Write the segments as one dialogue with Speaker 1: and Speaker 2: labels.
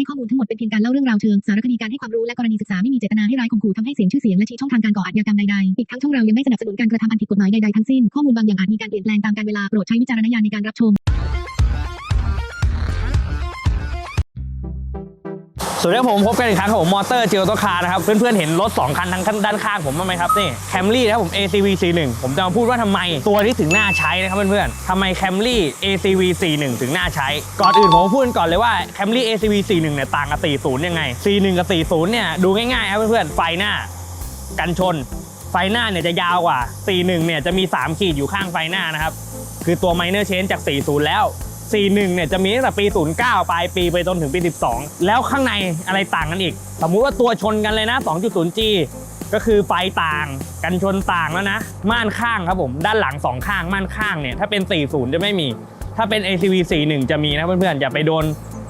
Speaker 1: ให้ข้อมูลทั้งหมดเป็นเพียงการเล่าเรื่องราวเชิงสารคดีการให้ความรู้และกรณีศึกษาไม่มีเจตนาให้ร้ายข่มขู่ทำให้เสียงชื่อเสียงและชี้ช่องทางการก่ออาชญากรรมใดๆอีกทั้งช่องเรายังไม่สนับสนุนการกระทำอันผิดกฎหมายใดๆทั้งสิ้นข้อมูลบางอย่างอาจมีการเปลี่ยนแปลงตามกาลเวลาโปรดใช้วิจารณญาณในการรับชม
Speaker 2: สวัสดีครับผมพบกันอีกครั้งครับผมมอเตอร์เจลตัวคาร์นะครับเพื่อนๆเห็นรถ 2 คันทั้งด้านข้างผมบ้างไหมครับนี่แคมรี่นะครับผม ACV C1 ผมจะมาพูดว่าทำไมตัวนี้ถึงน่าใช้นะครับเพื่อนๆทำไมแคมรี่ ACV C1 ถึงน่าใช้ ก่อนอื่นผมพูดก่อนเลยว่าแคมรี่ ACV C1 เนี่ยต่างกับ40ยังไง C1 กับ40เนี่ยดูง่ายๆครับเพื่อนๆไฟหน้ากันชน ไฟหน้าเนี่ยจะยาวกว่า41เนี่ยจะมี 3 ขีดอยู่ข้างไฟหน้านะครับคือตัว minor change จาก 40 แล้ว 41เนี่ยจะมีตั้งแต่ปี 09 ปลายปีไปจนถึงปี 12 แล้วข้างในอะไรต่างกันอีก สมมุติว่าตัวชนกันเลยนะ 2.0G ก็คือไฟต่างกันชนต่างแล้วนะ ม่านข้างครับผม ด้านหลังสองข้างม่านข้างเนี่ยถ้าเป็น 40 จะไม่มี ถ้าเป็น ACV 41 จะมีนะเพื่อนๆอย่าไปโดน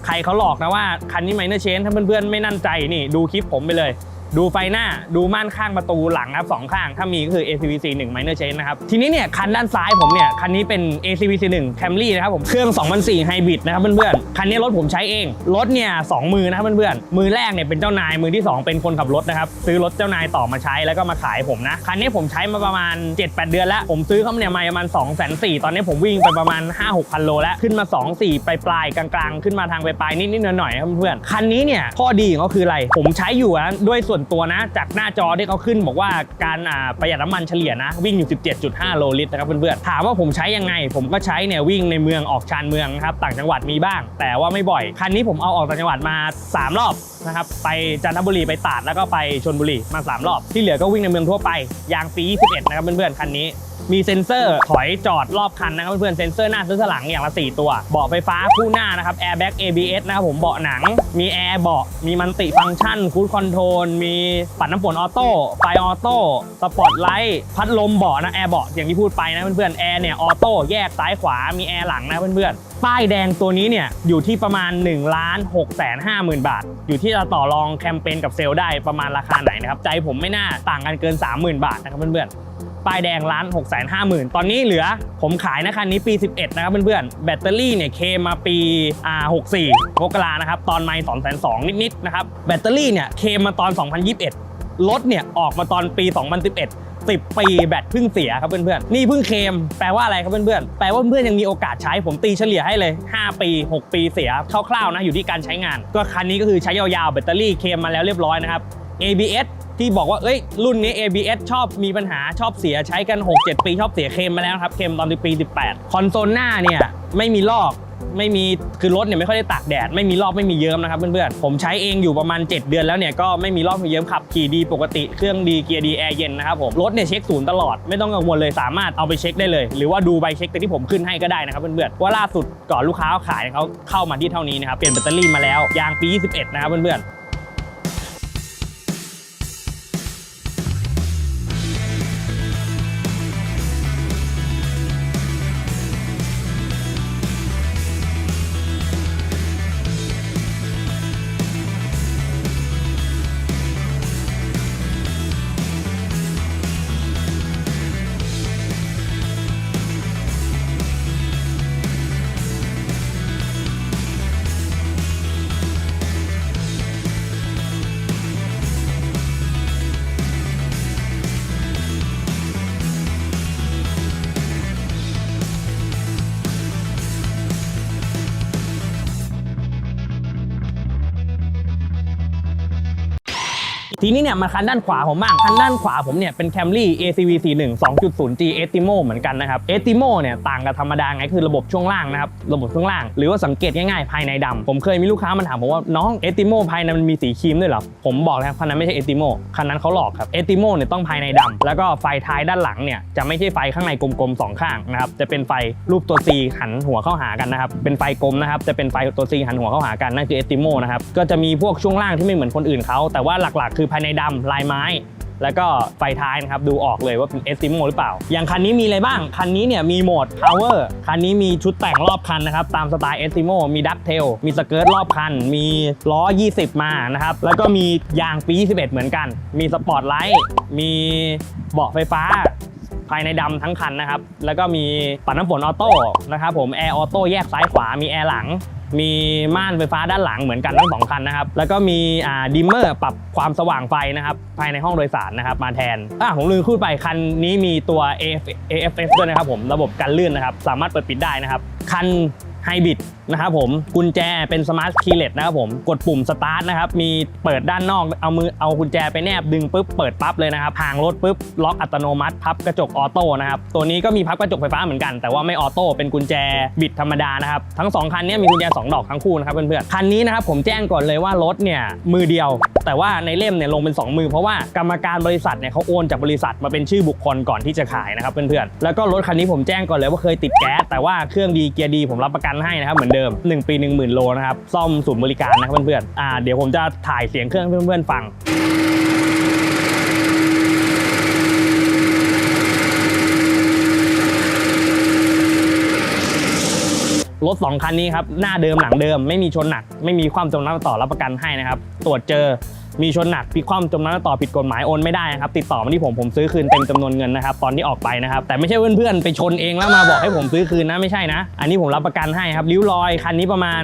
Speaker 2: ใครเขาหลอกนะว่าคันนี้ minor change ถ้าเพื่อนๆไม่นั่นใจนี่ดูคลิปผมไปเลย ดูไฟหน้าดูม่านข้างประตูหลังครับสองข้าง ถ้ามีก็คือ ACV C1 minor change นะครับ ทีนี้เนี่ยคันด้านซ้ายผมเนี่ย คันนี้เป็น ACV C1 Camry นะครับผมเครื่อง2004 Hybrid นะครับเพื่อนๆ คันนี้รถผมใช้เอง รถเนี่ยสองมือนะครับเพื่อนๆ มือแรกเนี่ยเป็นเจ้านายมือที่ 2 เป็นคนขับรถนะครับ ซื้อรถเจ้านายต่อมาใช้แล้วก็มาขายผมนะ คันนี้ผมใช้มาประมาณ 7-8 เดือนแล้ว ผมซื้อเขาเนี่ยมาประมาณ2 0 0 0ตอนนี้ผมวิ่งไปประมาณ 5-6พันโลแล้วขึ้นมา 2 4 ปลายปลายกลางๆ ขึ้นมาทางปลายๆนิดๆหน่อยๆครับเพื่อนๆคันนี้เนี่ยข้อดีของเขาคืออะไรผมใช้อยู่นะด้วยส่วนตัวนะ จากหน้าจอที่เขาขึ้นบอกว่าการประหยัดน้ำมันเฉลี่ยนะ วิ่งอยู่ 17.5 โลลิตรนะครับเพื่อนๆถามว่าผมใช้ยังไง ผมก็ใช้เนี่ยวิ่งในเมืองออกชานเมืองนะครับต่างจังหวัดมีบ้าง แต่ว่าไม่บ่อย คันนี้ผมเอาออกต่างจังหวัดมา 3 รอบนะครับไปจันทบุรีไปตาดแล้วก็ไปชนบุรีมา 3 รอบ ที่เหลือก็วิ่งในเมืองทั่วไปยางปี21นะครับเพื่อนๆคันนี้ มีเซ็นเซอร์ถอยจอดรอบคันนะครับเพื่อนเซ็นเซอร์หน้าเซ็นเซอร์หลังอย่างละ 4 ตัว เบาะไฟฟ้าคู่หน้านะครับแอร์แบ็ก ABS นะครับผมเบาะหนัง มีแอร์เบาะมีมันติฟังก์ชันคูดคอนโทรลมีปัดน้ำฝนออโต้ไฟออโต้สปอตไลท์พัดลมเบาะนะแอร์เบาะอย่างที่พูดไปนะเพื่อนๆแอร์เนี่ยออโต้แยกซ้ายขวามีแอร์หลังนะเพื่อนๆป้ายแดงตัวนี้เนี่ยอยู่ที่ประมาณ1ล้าน6แสน5หมื่นบาท อยู่ที่จะต่อรองแคมเปญกับเซลได้ประมาณราคาไหนนะครับใจผมไม่น่าต่างกันเกิน 30,000 บาทนะครับเพื่อนๆ ป้ายแดงล้าน 6 5 0 0 0 0 ตอนนี้เหลือผมขายนะคันนี้ปี 11 นะครับเพื่อนๆ แบตเตอรี่เนี่ยเคมาปีอ่า64มกรานะครับ ตอนไม่2 2 0 0นิดๆนะครับ แบตเตอรี่เนี่ยเคมาตอน 2021 รถเนี่ยออกมาตอนปี 2011 10 ปีแบตเพิ่งเสียครับเพื่อนๆ นี่เพิ่งเคม แปลว่าอะไรครับเพื่อนๆ แปลว่าเพื่อนยังมีโอกาสใช้ผมตีเฉลี่ยให้เลย 5 ปี 6 ปีเสียคร่าวๆนะอยู่ที่การใช้งาน ก็คันนี้ก็คือใช้ยาวๆแบตเตอรี่เคมมาแล้วเรียบร้อยนะครับ ABS ที่บอกว่าเอ้ยรุ่นนี้ ABS ชอบมีปัญหาชอบเสียใช้กัน 6-7 ปีชอบเสียเคลมมาแล้วครับเคลมตอนปี 18 คอนโซลหน้าเนี่ยไม่มีลอกไม่มีคือรถเนี่ยไม่ค่อยได้ตากแดด ไม่มีลอกไม่มีเยิ้มนะครับเพื่อนๆผมใช้เองอยู่ประมาณ 7 เดือนแล้วเนี่ยก็ไม่มีลอกไม่มีเยิ้มขับขี่ดีปกติเครื่องดีเกียร์ดีแอร์เย็นนะครับผมรถเนี่ยเช็คศูนย์ตลอดไม่ต้องกังวลเลยสามารถเอาไปเช็คได้เลย หรือว่าดูใบเช็คที่ผมขึ้นให้ก็ได้นะครับเพื่อนๆว่าล่าสุดก่อนลูกค้าเขาขายเขาเข้ามาที่เท่านี้นะครับเปลี่ยนแบตเตอรี่มาแล้วยางปี 21 นะครับเพื่อนๆ ทีนี้เนี่ยมาคันด้านขวาผมบ้างคันด้านขวาผมเนี่ยเป็น Camry ACV 41 2.0G Estimo เหมือนกันนะครับ Estimo เนี่ยต่างกับธรรมดาไงคือระบบช่วงล่างนะครับระบบช่วงล่าง หรือว่าสังเกตง่ายๆภายในดำผมเคยมีลูกค้ามาถามผมว่าน้อง Estimo ภายในมันมีสีครีมด้วยเหรอผมบอกแล้วครับคันนั้นไม่ใช่ Estimo คันนั้นเขาหลอกครับ Estimo เนี่ยต้องภายในดำแล้วก็ไฟท้ายด้านหลังเนี่ยจะไม่ใช่ไฟข้างในกลมๆสองข้างนะครับจะเป็นไฟรูปตัว C หันหัวเข้าหากันนะครับเป็นไฟกลมนะครับจะเป็นไฟตัว C หันหัวเข้าหากันนั่นคือ Estimo นะครับก็จะมีพวกช่วงล่างที่ไม่เหมือนคนอื่นเขาแต่ว่าหลักๆคือภายในดำลายไม้ แล้วก็ไฟท้ายนะครับดูออกเลยว่าเป็น s t i m o หรือเปล่า อย่างคันนี้มีอะไรบ้าง คันนี้เนี่ยมีโหมด Power คันนี้มีชุดแต่งรอบคันนะครับตามสไตล์ s t i m o มีดักเทลมีสเกิร์ตรอบคัน มีล้อ 20 มานะครับแล้วก็มียางปี 21 เหมือนกัน มีสปอร์ตไลท์มีเบาะไฟฟ้าภายในดำทั้งคันนะครับ แล้วก็มีปัดน้ำฝนออโต้นะครับผม แอร์ออโต้แยกซ้ายขวา มีแอร์หลัง มีม่านไฟฟ้าด้านหลังเหมือนกันทั้งสองคันนะครับ แล้วก็มีอ่าดิมเมอร์ปรับความสว่างไฟนะครับ ภายในห้องโดยสารนะครับ มาแทนอะผมลืมพูดไปคันนี้มีตัว AF AFS ด้วยนะครับผมระบบกันลื่นนะครับ สามารถเปิดปิดได้นะครับคัน ไฮบริดนะครับผมกุญแจเป็นสมาร์ทคีย์เลสนะครับผมกดปุ่มสตาร์ทนะครับมีเปิดด้านนอกเอามือเอากุญแจไปแนบดึงปุ๊บเปิดปั๊บเลยนะครับห่างรถปุ๊บล็อกอัตโนมัติพับกระจกออโต้นะครับตัวนี้ก็มีพับกระจกไฟฟ้าเหมือนกัน แต่ว่าไม่ออโต้เป็นกุญแจบิดธรรมดานะครับทั้งสองคันนี้มีกุญแจสองดอกทั้งคู่นะครับเพื่อนๆคันนี้นะครับผมแจ้งก่อนเลยว่ารถเนี่ยมือเดียว แต่ว่าในเล่มเนี่ยลงเป็น 2 มือ เพราะว่ากรรมการบริษัทเนี่ยเขาโอนจากบริษัทมาเป็นชื่อบุคคลก่อนที่จะขายนะครับเพื่อนๆแล้วก็รถคันนี้ผมแจ้งก่อนเลยว่าเคยติดแก๊สแต่ว่าเครื่องดีเกียร์ดีผมรับประกันให้นะครับเหมือนเดิม 1 ปี 1 0,000 โลนะครับซ่อมศูนย์บริการนะครับเพื่อนๆอ่าเดี๋ยวผมจะถ่ายเสียงเครื่องให้เพื่อนๆฟังรถ 2 คันนี้ครับ หน้าเดิมหลังเดิมไม่มีชนหนัก ไม่มีความจมน้ำต่อรับประกันให้นะครับ ตรวจเจอ มีชนหนักพิความจมน้ำต่อผิดกฎหมายโอนไม่ได้นะครับติดต่อมาที่ผมผมซื้อคืนเต็มจำนวนเงินนะครับตอนที่ออกไปนะครับแต่ไม่ใช่เพื่อนๆไปชนเองแล้วมาบอกให้ผมซื้อคืนนะไม่ใช่นะ อันนี้ผมรับประกันให้ครับริ้วรอยคันนี้ประมาณ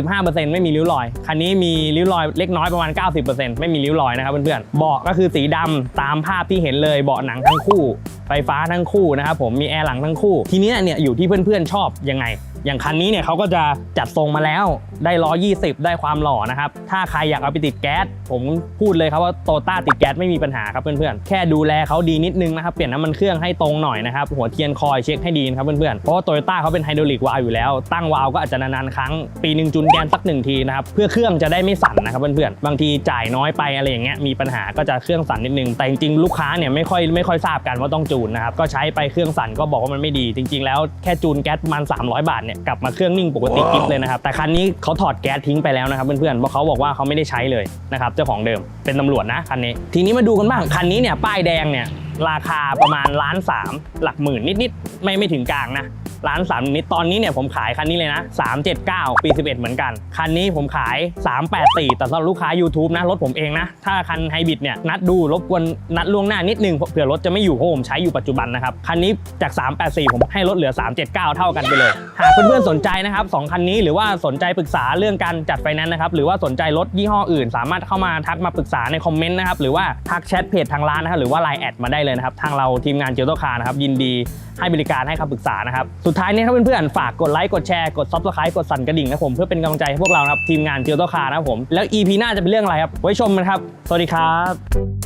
Speaker 2: 95%ไม่มีริ้วรอยคันนี้มีริ้วรอยเล็กน้อยประมาณ 90%ไม่มีริ้วรอยนะครับเพื่อนๆเบาะก็คือสีดำตามภาพที่เห็นเลยเบาะหนังทั้งคู่ไฟฟ้าทั้งคู่นะครับผมมีแอร์หลังทั้งคู่ ทีนี้เนี่ยอยู่ที่เพื่อนๆชอบยังไง อย่างคันนี้เนี่ยเขาก็จะจัดทรงมาแล้วได้120ได้ความหล่อนะครับ ถ้าใครอยากเอาไปติดแก๊ส ผมพูดเลยครับว่าโตต้าติดแก๊สไม่มีปัญหาครับเพื่อนๆ แค่ดูแลเขาดีนิดนึงนะครับ เปลี่ยนน้ำมันเครื่องให้ตรงหน่อยนะครับ หัวเทียนคอยเช็คให้ดีนะครับเพื่อนๆ เพราะว่าโตโยต้าเขาเป็นไฮดรอลิกวาล์วอยู่แล้ว ตั้งวาล์วก็อาจจะนานๆครั้ง ปีหนึ่งจูนแกนสักหนึ่งทีนะครับ เพื่อเครื่องจะได้ไม่สั่นนะครับเพื่อนๆ บางทีจ่ายน้อยไปอะไรอย่างเงี้ยมีปัญหาก็จะเครื่องสั่นนิดนึง แต่จริงๆลูกค้าเนี่ยไม่ค่อยไม่ค่อยทราบกันว่าต้องจนนะครับก็ใช้ไปเครื่องสั่นก็บอกว่ามันไม่ดี จริง ๆ แล้วแค่จูนแก๊สประมาณ300 บาทเนี่ยกลับมาเครื่องนิ่งปกติกิ๊บเลยนะครับแต่คันนี้เขาถอดแก๊สทิ้งไปแล้วนะครับเพื่อนๆเพราะเขาบอกว่าเขาไม่ได้ใช้เลยนะครับเจ้าของเดิมเป็นตำรวจนะคันนี้ ทีนี้มาดูกันบ้างคันนี้เนี่ยป้ายแดงเนี่ยราคาประมาณล้านสามหลักหมื่นนิดๆไม่ไม่ถึงกลางนะ ล้านสามนิดตอนนี้เนี่ยผมขายคันนี้เลยนะ 379 ปี 11 เหมือนกัน คันนี้ผมขาย 384 แต่สำหรับลูกค้า YouTube นะ รถผมเองนะ ถ้าคันไฮบริดเนี่ยนัดดูรบกวนนัดล่วงหน้านิดนึงเผื่อรถจะไม่อยู่เพราะผมใช้อยู่ปัจจุบันนะครับ คันนี้จาก 384 ผมให้ลดเหลือ 379 เท่ากันไปเลย หากเพื่อนๆสนใจนะครับสองคันนี้หรือว่าสนใจปรึกษาเรื่องการจัดไฟแนนซ์นะครับหรือว่าสนใจรถยี่ห้ออื่น สามารถเข้ามาทักมาปรึกษาในคอมเมนต์นะครับหรือว่าทักแชทเพจทางร้านนะครับหรือว่า Line แอดมาได้เลยนะครับทางเราทีมงานเจลโตคานะครับยินดีให้บริการให้คำปรึกษานะครับสุดท้ายนี้ถ้าเพื่อนๆ ฝากกดไลค์ กดแชร์ กดซับสไครต์กดสั่นกระดิ่งนะผมเพื่อเป็นกำลังใจให้พวกเรานะครับทีมงานเจียวโตคานะครับผม แล้ว EP หน้าจะเป็นเรื่องอะไรครับ ไว้ชมกันครับ สวัสดีครับ